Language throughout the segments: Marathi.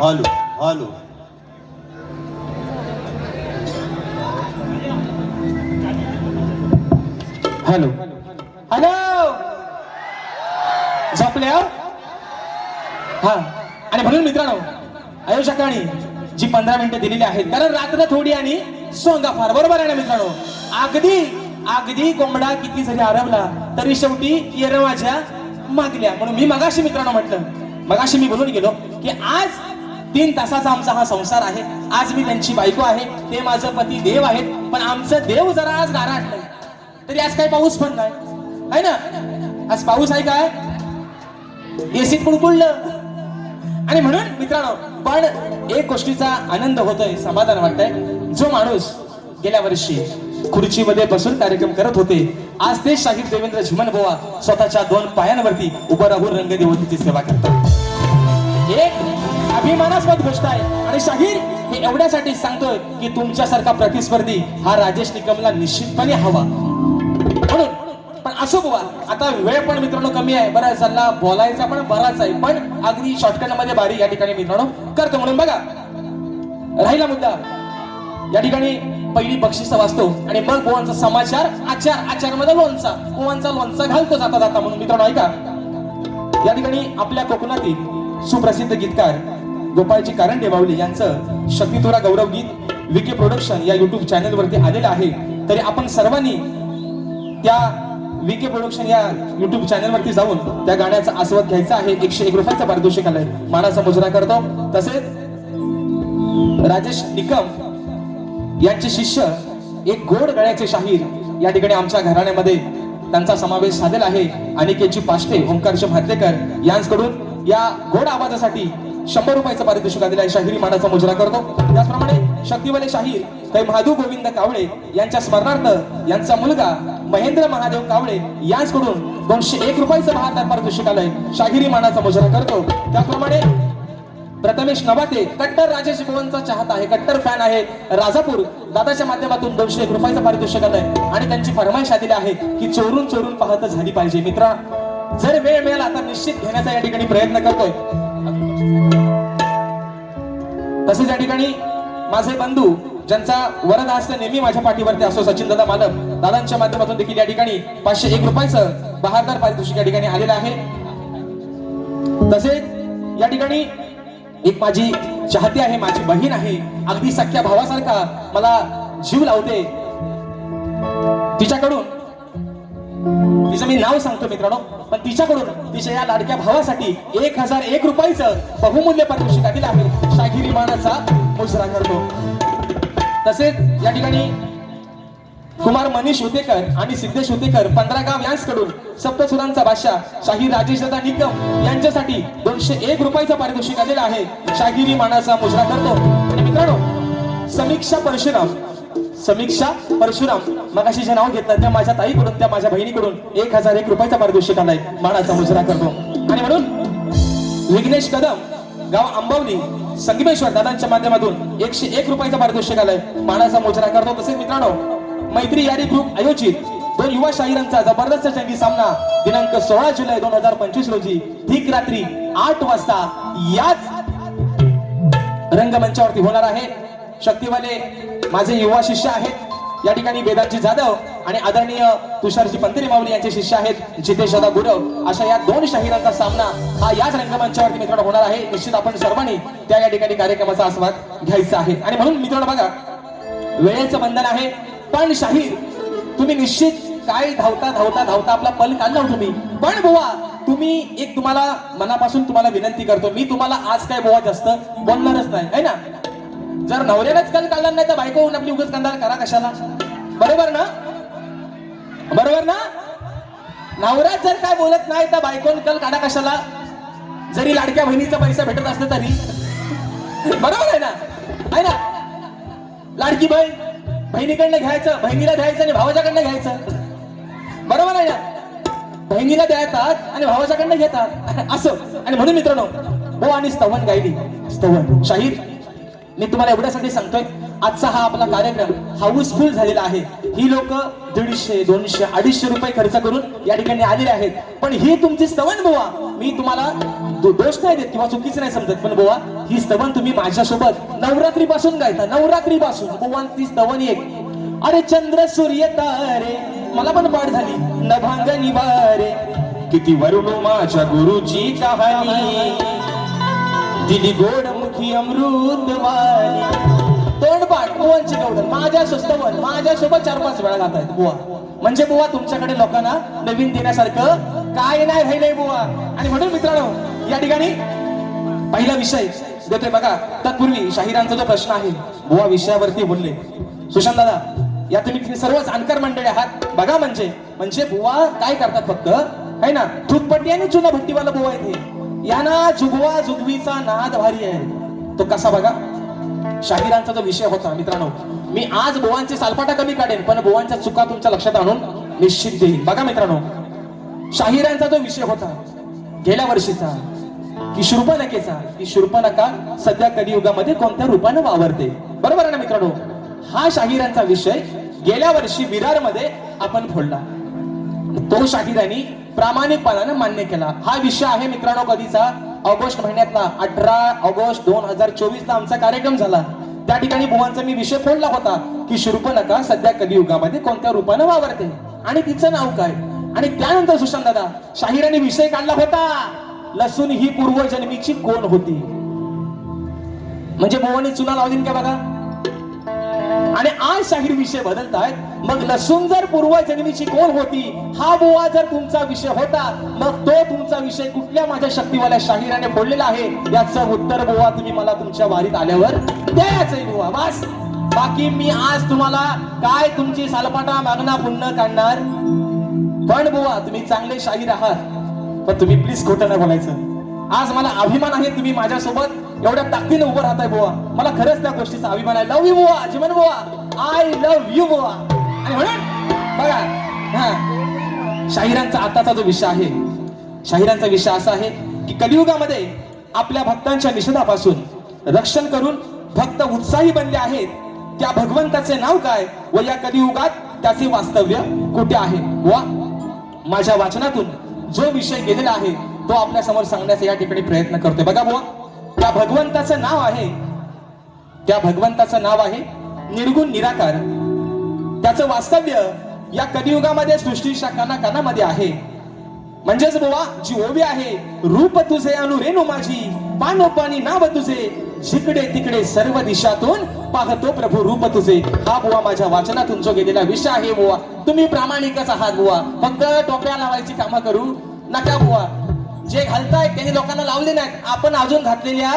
Hello hello. हॅलो. हॅलो. झोपले हा. आणि म्हणून मित्रांनो आयुष्याकाळी जी पंधरा मिनिटं दिलेली आहेत कारण रात्र थोडी आणि सोंगा फार. बरोबर आहे ना मित्रांनो? अगदी अगदी कोंबडा किती जरी आरवला तरी शेवटी येरवाच्या मागल्या म्हणून मी मगाशी मित्रांनो म्हटलं मगाशी मी बोलून गेलो की आज तीन तासाचा आमचा हा संसार आहे. आज मी त्यांची बायको आहे ते माझं पती देव आहेत पण आमचं देव जरा आज गाराटलंय तरी आज काय पाऊस पण नाही. आहे ना? आज पाऊस आहे काय? एसीत कुडकुडलं आणि म्हणून मित्रांनो पण एक गोष्टीचा आनंद होतोय समाधान वाटतंय. जो माणूस गेल्या वर्षी खुर्चीमध्ये बसून कार्यक्रम करत होते आज ते शाहीर देवेंद्र झिमन बोवा स्वतःच्या दोन पायांवरती उभं राहून रंगदेवतीची सेवा करतात एक अभिमानास्पद गोष्ट आहे. आणि शाहीर हे एवढ्यासाठी सांगतोय की तुमच्यासारखा प्रतिस्पर्धी हा राजेश निकमला निश्चितपणे हवा. म्हणून पण असो बुवा आता वेळ पण मित्रांनो कमी आहे. बराच झाला बोलायचा पण बराच आहे. पण अगदी शॉर्टकटमध्ये बारी या ठिकाणी मित्रांनो करतो म्हणून बघा. राहिला मुद्दा. या ठिकाणी पहिली बक्षिस वाचतो. आणि मग बुवांचा समाचार आचार आचारमध्ये लोणचा. गोवांचा लोणचा घालतो जाता जाता म्हणून मित्रांनो ऐका. या ठिकाणी आपल्या कोकणातील सुप्रसिद्ध गीतकार गोपाळजी कारंडे बावली यांचं शक्तितोरा गौरव गीत विके प्रोडक्शन या युट्यूब चॅनल वरती आलेलं आहे. तरी आपण सर्वांनी त्या विके प्रोडक्शन या युट्यूब चॅनल वरती जाऊन त्या गाण्याचा आस्वाद घ्यायचा आहे. एकशे एक रुपयाचा पारितोषिक आलाय. मानाचा मुजरा करतो. तसेच राजेश निकम यांचे शिष्य एक गोड गळ्याचे शाहीर या ठिकाणी आमच्या घराण्यामध्ये त्यांचा समावेश साधलेला आहे. अनिकेतजी पाष्टे ओंकारचे भातलेकर यांकडून या गोड आवाजासाठी शंभर रुपयाचं पारितोषिक आलेलं शाहिरी मानाचा मुजरा करतो. त्याचप्रमाणे शक्तिवाले शाहीर काही महादू गोविंद कावळे यांच्या स्मरणार्थ यांचा मुलगा महेंद्र महादेव कावळे यांचकडून दोनशे एक रुपयाचं बहात्तर पारितोषिक आलंय. शाहिरी मानाचा मुजरा करतो. त्याचप्रमाणे प्रथमेश नवाते कट्टर राजेश भुवनचा चाहता आहे. कट्टर फॅन आहे राजापूर. दादाच्या माध्यमातून दोनशे एक रुपयाचं पारितोषिक आलंय. आणि त्यांची फरमाईश आलेली आहे की चोरून चोरून पाहत झाली पाहिजे. मित्रा जर वेळ मिळाला तर निश्चित घेण्याचा या ठिकाणी प्रयत्न करतोय. तसेच या ठिकाणी माझे बंधू ज्यांचा वरद असते नेहमी माझ्या पाठीवरती असो सचिन दादा मालक दादांच्या माध्यमातून देखील या ठिकाणी पाचशे एक रुपयाचं बहारदार पारितोषिक या ठिकाणी आलेलं आहे. तसेच या ठिकाणी एक माझी चाहती आहे माझी बहीण आहे अगदी सख्या भावासारखा मला जीव लावते. तिच्याकडून तिचं मी नाव सांगतो मित्रांनो पण तिच्याकडून तिच्या या लाडक्या भावासाठी एक हजार एक रुपयाचं बहुमूल्य पारितोषिक दिलं आहे शागिरी मानाचा मुजरा करतो. तसेच या ठिकाणी कुमार मनीष हुतेकर आणि सिद्धेश हुतेकर पंधरा गाव यांच्याकडून सप्तसुरांचा बादशाह शाहीर राजेश दादा निकम यांच्यासाठी दोनशे एक रुपयाचा पारितोषिक आलेलं आहे. शागिरी मानाचा मुजरा करतो. आणि मित्रांनो समीक्षा परशुराम समीक्षा परशुराम. मगाशी जे नाव घेतलं त्या माझ्या ताईकडून त्या माझ्या बहिणीकडून एक हजार एक रुपयाचा पारितोषिक आलाय मानाचा मुजरा करतो. आणि म्हणून विघ्नेश कदम गाव आंबवली संगमेश्वर दादांच्या माध्यमातून एकशे एक रुपयाचा पारितोषिक आलाय. मानाचा मोजरा करतो. तसेच मित्रांनो मैत्री यारी ग्रुप आयोजित दोन युवा शाहिरांचा जबरदस्त जंगी सामना दिनांक सोळा जुलै दोन हजार पंचवीस रोजी ठीक रात्री आठ वाजता याच रंगमंचावरती होणार आहे. शक्तिवाले माझे युवा शिष्य आहेत. या ठिकाणी वेदांची जाधव आणि आदरणीय तुषारजी पंतरी माऊली यांचे शिष्य आहेत. जितेश दादा गुरव. अशा या दोन शाहिरांचा सामना हा याच रंगमंचावरती मित्रांनो होणार आहे. निश्चित आपण सर्वांनी त्या या ठिकाणी कार्यक्रमाचा आस्वाद घ्यायचा आहे. आणि म्हणून मित्रांनो बघा वेळेचं बंधन आहे. पण शाहीर तुम्ही निश्चित काय धावता धावता धावता आपला पल काढला हो तुम्ही. पण बुवा तुम्ही एक तुम्हाला मनापासून तुम्हाला विनंती करतो. मी तुम्हाला आज काय बुवा जास्त बोलणारच नाही. है ना? जर नवऱ्यालाच कल काढला नाही तर बायको होऊन आपली उगच कंदाल करा कशाला? बरोबर ना? बरोबर ना? नवऱ्याच जर काय बोलत नाही तर बायकोन कल काढा कशाला? जरी लाडक्या बहिणीचा पैसा भेटत असला तरी. बरोबर आहे ना? आहे ना? लाडकी बहीण बहिणीकडनं घ्यायचं बहिणीला द्यायचं आणि भावाच्याकडनं घ्यायचं. बरोबर आहे ना? बहिणीला द्यायतात आणि भावाच्याकडनं घेतात. असं. आणि म्हणून मित्रांनो हो आणि स्तवन गायली. स्तवन. शाहीर मी तुम्हाला एवढ्यासाठी सांगतोय आजचा हा आपला कार्यक्रम हाऊसफुल झालेला आहे. ही लोक दीडशे दोनशे अडीचशे रुपये खर्च करून या ठिकाणी आलेले आहेत. पण ही तुमची स्तवण बुवा मी तुम्हाला दोष नाही देत किंवा चुकीचं नाही समजत पण बुवा ही स्तवन तुम्ही माझ्यासोबत नवरात्री पासून गायता नवरात्री पासून बुवा ती स्तवन एक. अरे चंद्र सूर्य तारे मला पण पाठ झाली. नभांग निवारे. किती वरुण माझ्या गुरुची कहाणी. दिली गोड मुखी अमृत वाणी. तोंडपाठ बुवांची गवडण माझ्या स्तवन माझ्यासोबत चार पाच वेळा गात आहेत बुवा. म्हणजे बुवा तुमच्याकडे लोकांना नवीन देण्यासारखं काय नाही राहिलंय बुवा. आणि म्हणून मित्रांनो या ठिकाणी पहिला विषय देतोय बघा. तत्पूर्वी शाहिरांचा जो प्रश्न आहे बुवा विषयावरती बोलले. सुशांत दादा या तुम्ही सर्व जाणकार मंडळी आहात. बघा म्हणजे म्हणजे बुवा काय करतात फक्त? है ना? थुकपट्टी आणि चुना भट्टीवाला बुवा येते यांना जुगवा जुगवीचा नाद भारी आहे. तो कसा बघा? शाहिरांचा जो विषय होता मित्रांनो मी आज बोवांचे सालपाटा कमी काढेन पण बोवांच्या चुका तुमच्या लक्षात आणून निश्चित देईन. बघा मित्रांनो शाहिरांचा जो विषय होता गेल्या वर्षीचा की शूर्पणकेचा की शूर्पणका सध्या कलियुगामध्ये कोणत्या रूपाने वावरते? बरोबर आहे ना मित्रांनो? हा शाहिरांचा विषय गेल्या वर्षी विरारमध्ये आपण फोडला. तो शाहिरांनी प्रामाणिकपणानं मान्य केला. हा विषय आहे मित्रांनो कधीचा? ऑगस्ट महिन्यातला अठरा ऑगस्ट दोन हजार चोवीसला आमचा कार्यक्रम झाला. त्या ठिकाणी बुवांचा मी विषय फोडला होता की शूर्पणखा सध्या कलियुगामध्ये कोणत्या रूपाने वावरते? आणि तिचं नाव काय? आणि त्यानंतर सुशांत दादा शाहिराने विषय काढला होता. लसूण ही पूर्वजन्मीची कोण होती? म्हणजे बुवानी चुना लावली का बघा? आणि आज शाहीर विषय बदलतायत. मग लसूण जर पूर्वजन्मीची कोण होती हा बुवा जर तुमचा विषय होता मग तो तुमचा विषय कुठल्या माझ्या शक्तीवाल्या शाहिराने फोडलेला आहे? याचं उत्तर बुवा तुम्ही मला तुमच्या वारीत आल्यावर द्यायचंय बुवा बस. बाकी मी आज तुम्हाला काय तुमची सालपाटा मागणा पुण्य काढणार? पण बुवा तुम्ही चांगले शाहीर आहात. पण तुम्ही प्लीज खोटं नाही बोलायचं. आज मला अभिमान आहे तुम्ही माझ्यासोबत एवढ्या ताकदीने उभं राहताय बुवा. मला खरंच त्या गोष्टीचा अभिमान आहे. लव यू बुवा जीवन बुवा. आय लव्ह यू बुवा. आणि म्हणून बघा हा. शाहिरांचा आताचा जो विषय आहे शाहिरांचा विषय असा आहे की कलियुगामध्ये आपल्या भक्तांच्या निषेधापासून रक्षण करून भक्त उत्साही बनले आहेत त्या भगवंताचे नाव काय व या कलियुगात त्याचे वास्तव्य कुठे आहे? वा माझ्या वाचनातून जो विषय गेलेला आहे तो आपल्यासमोर सांगण्याचा या ठिकाणी प्रयत्न करतोय. बघा बुवा त्या भगवंताचं नाव आहे. त्या भगवंताचं नाव आहे निर्गुण निराकार. त्याचं वास्तव्य या कलियुगामध्ये सृष्टीच्या कानाकानामध्ये आहे. म्हणजेच बुवा जी ओवी आहे रूप तुझे अनुरेणू माझी पानोपानी नाव तुझे जिकडे तिकडे सर्व दिशातून पाहतो प्रभू रूप तुझे. हा बुवा माझ्या वाचनातून जो गेलेला विषय आहे बुवा तुम्ही प्रामाणिकच आहात बुवा. फक्त टोपऱ्या लावायची कामं करू नका बुवा. जे घालतायत त्यांनी लोकांना लावले नाहीत. आपण अजून घातलेल्या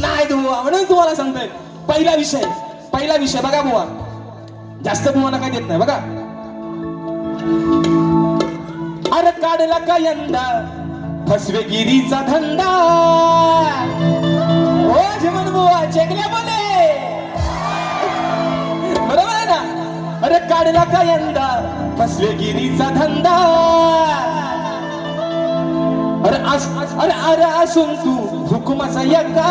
नाही बुवा म्हणून तुम्हाला सांगतोय. पहिला विषय पहिला विषय बघा बुवा. जास्त बुवाना काय देत नाही बघा. अरे काढला का यंदा फसवेगिरीचा धंदा. ओ जेवण बुवा चेकल्या बोले बरोबर आहे ना? अरे काढला का यंदा फसवेगिरीचा धंदा. अरे आस अरे अरे असून तू हुकुमाचा यका.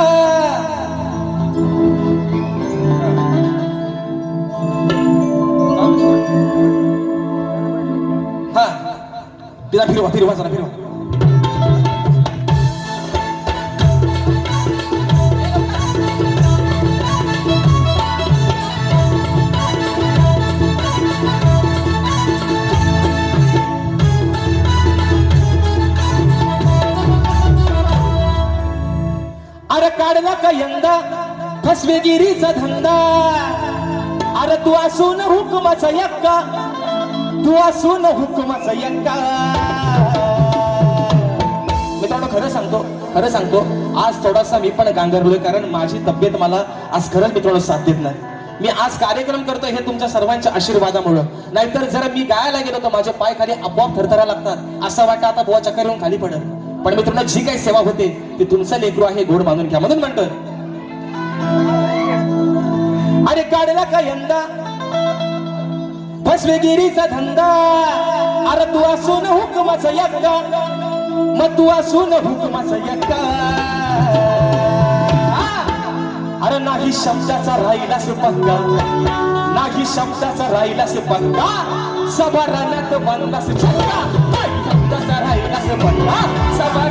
हा. तिला फिरवा फिरवा जरा फिरवा. फसवेगिरीचा धंदा. अरे तू असून हुकमाचा यक्का. तू असून हुकमाचा यक्का. मित्रांनो खरं सांगतो खरं सांगतो आज थोडासा मी पण गांगरलोय कारण माझी तब्येत मला आज खरंच मित्रांनो साथ देत नाही. मी आज कार्यक्रम करतोय हे तुमच्या सर्वांच्या आशीर्वादामुळं. नाहीतर जर मी गायला गेलो तर माझे पाय खाली आपोआप थरथरा लागतात. असं वाटतं आता बुवा चक्कर येऊन खाली पडत पण मित्रांनो जी काही सेवा होते ती तुमचं लेकरू आहे गोड मानून घ्या. म्हणून म्हणतोय अरे काढला का यंदा? फसवेगिरीचा धंदा. अरे तू असून हुकुमाचा यक्का मग तू असून हुकुमाचा यक्का अरे नाही शब्दाचा राहिलास पंगा. नाही शब्दाचा राहिलास पंगा. पक्का सभा रानात बनला से छक्का नाही शब्दाचा राहिला से पक्का सभा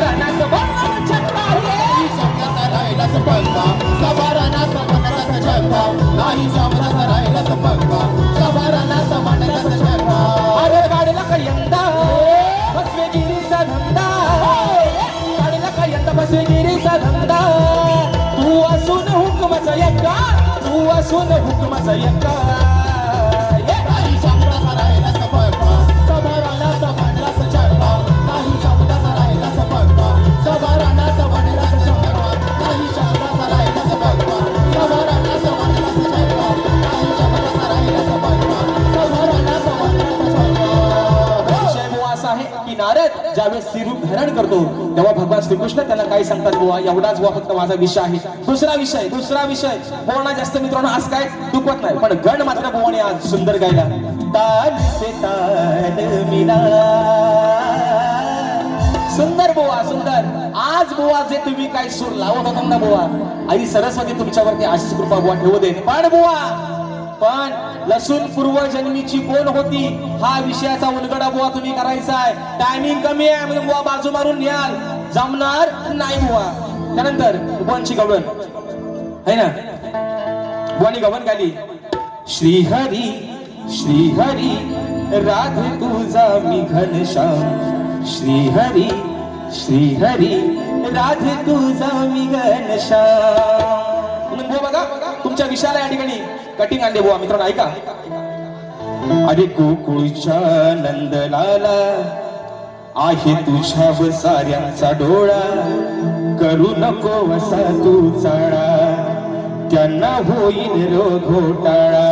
असून हुकमाचा यक्का ये. नारद ज्यावेळेस श्रीरूप धारण करतो तेव्हा भगवान श्रीकृष्ण त्याला काय सांगतात बुवा एवढाच बुवा फक्त माझा विषय आहे. दुसरा विषय दुसरा विषय. बोलणं जास्त मित्रांनो आज काय दुखत नाही पण गण मात्र बुवाने आज सुंदर गायला. ताल से मिला. सुंदर बुवा सुंदर. आज बुवा जे तुम्ही काय सूर लावत होता ना बुवा आई सरस्वती तुमच्यावरती आशीष कृपा बुवा ठेवू दे पण बुवा. पण लसूण पूर्वजन्मीची कोण होती. हा विषयाचा उलगडा बुवा तुम्ही करायचा आहे. टायमिंग कमी आहे म्हणून बुवा बाजू मारून न्याल जमणार नाही बुवा. त्यानंतर बुवांची गवन है ना? बुवानी गवण गाली. श्रीहरी श्रीहरी राधे तुझा मी घनश्याम. श्रीहरी श्रीहरी राधे तुझा मी घनश्याम. म्हणून बघा. तुमच्या विषयाला या ठिकाणी. कटिंग आणले बुवा मित्रांनो ऐका. अरे कुकुळच्या नंदलाला आहे तुझ्या साऱ्यांचा डोळा. करू नको वसा तू चाळा त्यांना होईल रो घोटाळा.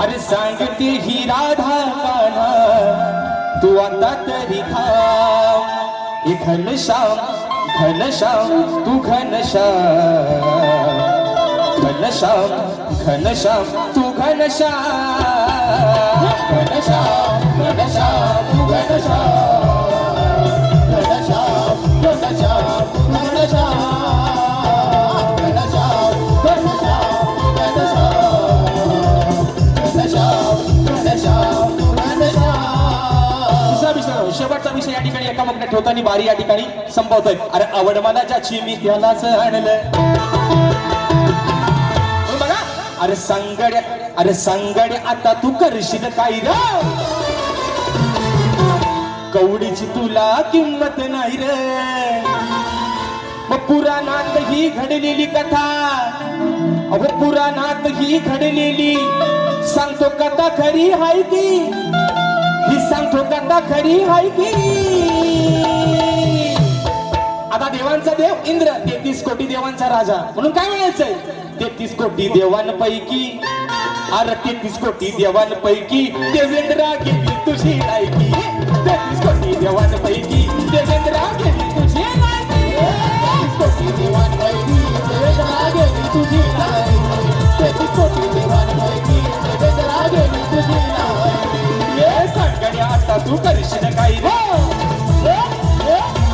अरे सांगते ही राधा कान्हा तू आता तरी खा. घनश्याम घनश्याम तू घनश्याम. घनश्याम घनश्याम तू घनश्याम घनश्याम घनश्याम तू घनश्याम घनश्याम घनश्याम घनश्याम दुसरा शेवटचा विषय या ठिकाणी एका मगने ठेवताना बारी या ठिकाणी संपवतोय अरे आवड मला ज्याची मी त्यालाच आणलं अरे संगड अरे संगड आता तू करशील काय र कवडीची तुला किंमत नाही रे. मग पुराणात ही घडलेली कथा अहो पुराणात ही घडलेली सांगतो कथा खरी हाय ती ही सांगतो कथा खरी हाय ती आता देवांचा देव इंद्र तेहतीस कोटी देवांचा राजा. म्हणून काय म्हणायचंय? तेहतीस कोटी देवांपैकी अरे तेहतीस कोटी देवांपैकी देवेंद्रा गेली तुझी लायकी. तेहतीस कोटी देवांपैकी देवेंद्रा गेली तुझी लायकी. तेहतीस कोटी देवांपैकी देवेंद्रा गेली तुझी लायकी. तेहतीस कोटी देवांपैकी देवेंद्रा गेली तुझी लायकी. ये सांगण्या आता तू करशील काही? हो. रे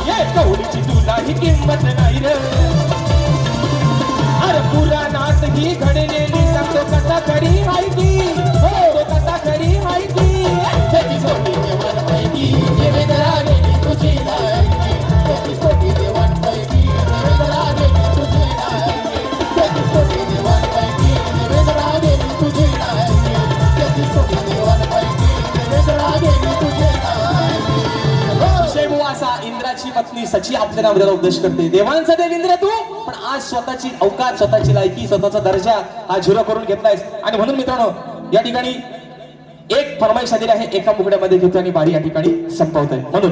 ये कवडीची तू काही किंमत नाही रे. अरे पुराणात ही घडलेली सांगतो कसा खरी माहिती. हो. इंद्राची सची आपल्याला आपल्याला उपदेश करते देवांचा देव इंद्र तू? पण आज स्वतःची अवकाश स्वतःची लायकी स्वतःचा दर्जा हा झिरो करून घेतलायस. आणि म्हणून मित्रांनो या ठिकाणी एक फरमाईश आलेली आहे एका मुकड्यामध्ये घेतो आणि बारी या ठिकाणी संपवतोय. म्हणून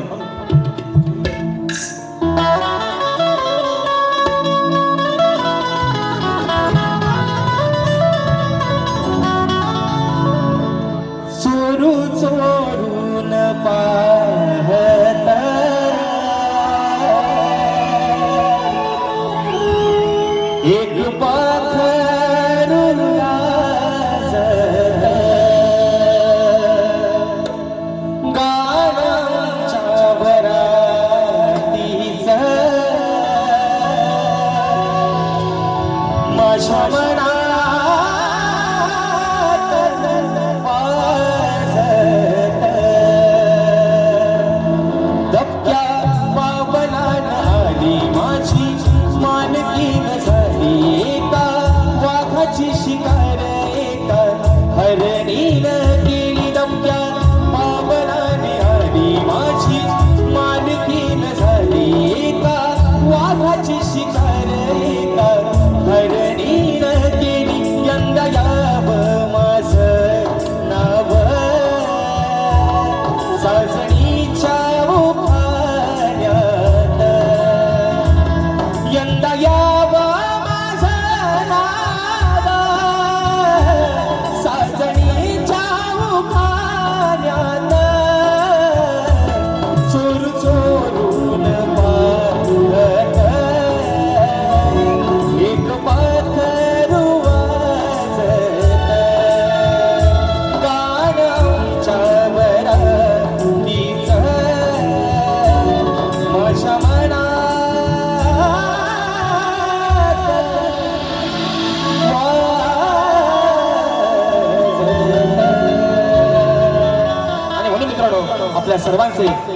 सर्वांचे.